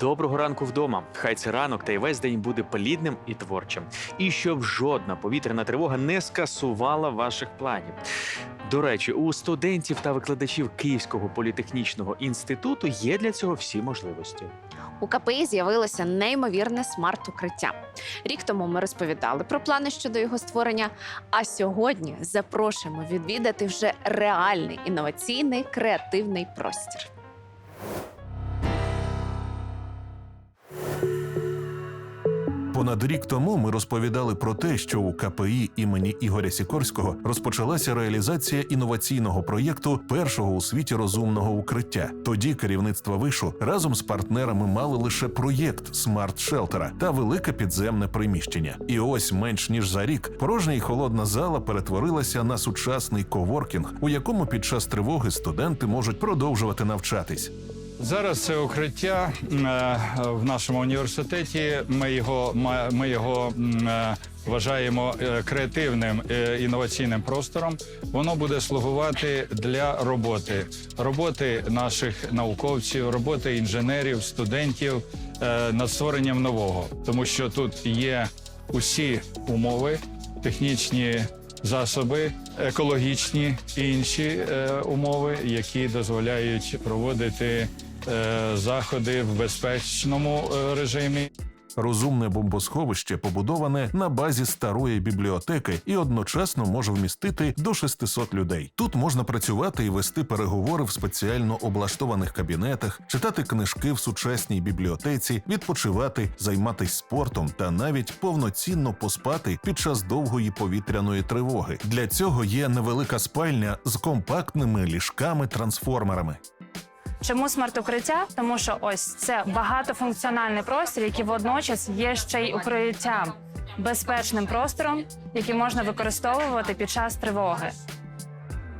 Доброго ранку вдома. Хай це ранок та й весь день буде плідним і творчим. І щоб жодна повітряна тривога не скасувала ваших планів. До речі, у студентів та викладачів Київського політехнічного інституту є для цього всі можливості. У КПІ з'явилося неймовірне смарт-укриття. Рік тому ми розповідали про плани щодо його створення. А сьогодні запрошуємо відвідати вже реальний інноваційний креативний простір. Понад рік тому ми розповідали про те, що у КПІ імені Ігоря Сікорського розпочалася реалізація інноваційного проєкту першого у світі розумного укриття. Тоді керівництво вишу разом з партнерами мали лише проєкт смарт шелтера та велике підземне приміщення. І ось менш ніж за рік порожня і холодна зала перетворилася на сучасний коворкінг, у якому під час тривоги студенти можуть продовжувати навчатись. Зараз це укриття е, в нашому університеті. Ми його ми його е, вважаємо е, креативним інноваційним простором. Воно буде слугувати для роботи, роботи наших науковців, роботи інженерів, студентів над створенням нового, тому що тут є усі умови, технічні засоби, екологічні і інші е, умови, які дозволяють проводити е, заходи в безпечному е, режимі. Розумне бомбосховище побудоване на базі старої бібліотеки і одночасно може вмістити до 600 людей. Тут можна працювати і вести переговори в спеціально облаштованих кабінетах, читати книжки в сучасній бібліотеці, відпочивати, займатися спортом та навіть повноцінно поспати під час довгої повітряної тривоги. Для цього є невелика спальня з компактними ліжками-трансформерами. Чому смарт-укриття? Тому що ось це багатофункціональний простір, який водночас є ще й укриттям, безпечним простором, який можна використовувати під час тривоги.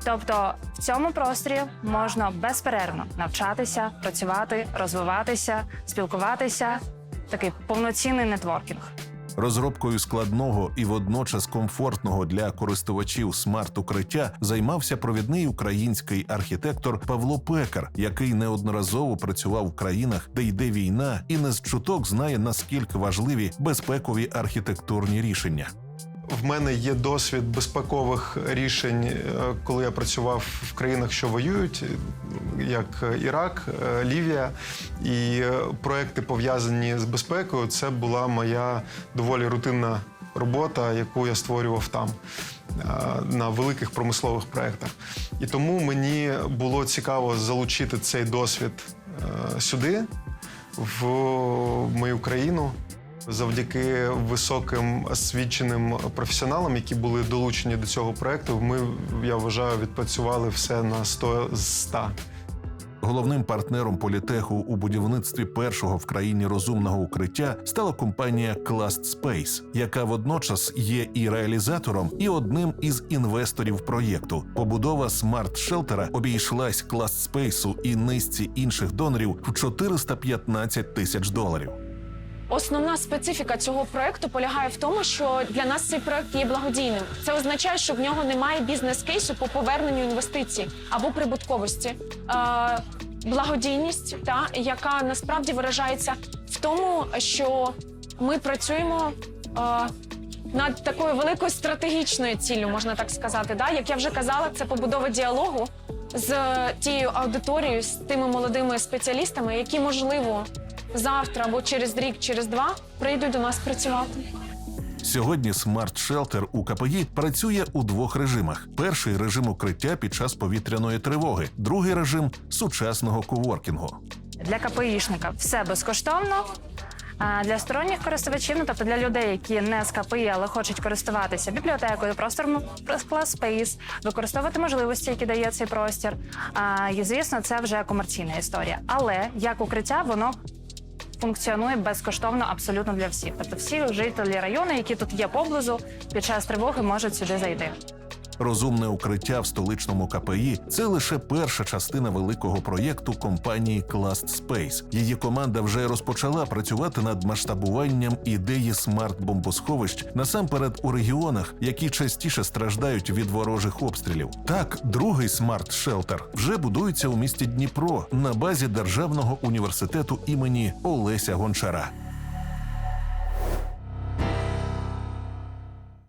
Тобто в цьому просторі можна безперервно навчатися, працювати, розвиватися, спілкуватися. Такий повноцінний нетворкінг. Розробкою складного і водночас комфортного для користувачів смарт-укриття займався провідний український архітектор Павло Пекар, який неодноразово працював в країнах, де йде війна, і не з чуток знає наскільки важливі безпекові архітектурні рішення. В мене є досвід безпекових рішень, е, коли я працював в країнах, що воюють, е, як Ірак, е, Лівія. І е, проекти пов'язані з безпекою. Це була моя доволі рутинна робота, яку я створював там е, на великих промислових проектах. І тому мені було цікаво залучити цей досвід е, сюди, в мою країну. Завдяки високим освіченим професіоналам, які були долучені до цього проекту, ми я вважаю, відпрацювали все на 100 з 100. Головним партнером політеху у будівництві першого в країні розумного укриття стала компанія Clast Space, яка водночас є і реалізатором, і одним із інвесторів проєкту. Побудова смарт-шелтера обійшлась Clast Space і низці інших донорів в 415 тисяч доларів. Основна специфіка цього проекту полягає в тому, що для нас цей проект є благодійним. Це означає, що в нього немає бізнес-кейсу по поверненню інвестицій або прибутковості. Е, благодійність, та яка насправді виражається в тому, що ми працюємо. Е, над такою великою стратегічною ціллю, можна так сказати. Да? Як я вже казала, це побудова діалогу з тією аудиторією, з тими молодими спеціалістами, які можливо завтра або через рік, через два прийдуть до нас працювати. Сьогодні смарт-шелтер у КПІ працює у двох режимах: перший режим укриття під час повітряної тривоги, другий режим сучасного коворкінгу. Для КПІшника все безкоштовно. А для сторонніх користувачів, ну тобто для людей, які не з КПІ, але хочуть користуватися бібліотекою, простором Class Space, використовувати можливості, які дає цей простір. А, і звісно, це вже комерційна історія. Але як укриття, воно функціонує безкоштовно абсолютно для всіх. Тобто всі жителі району, які тут є поблизу, під час тривоги можуть сюди зайти. Розумне укриття в столичному КПІ це лише перша частина великого проєкту компанії Clast Space. Її команда вже розпочала працювати над масштабуванням ідеї смарт-бомбосховищ насамперед у регіонах, які частіше страждають від ворожих обстрілів. Так, другий смарт-шелтер вже будується у місті Дніпро на базі Державного університету імені Олеся Гончара.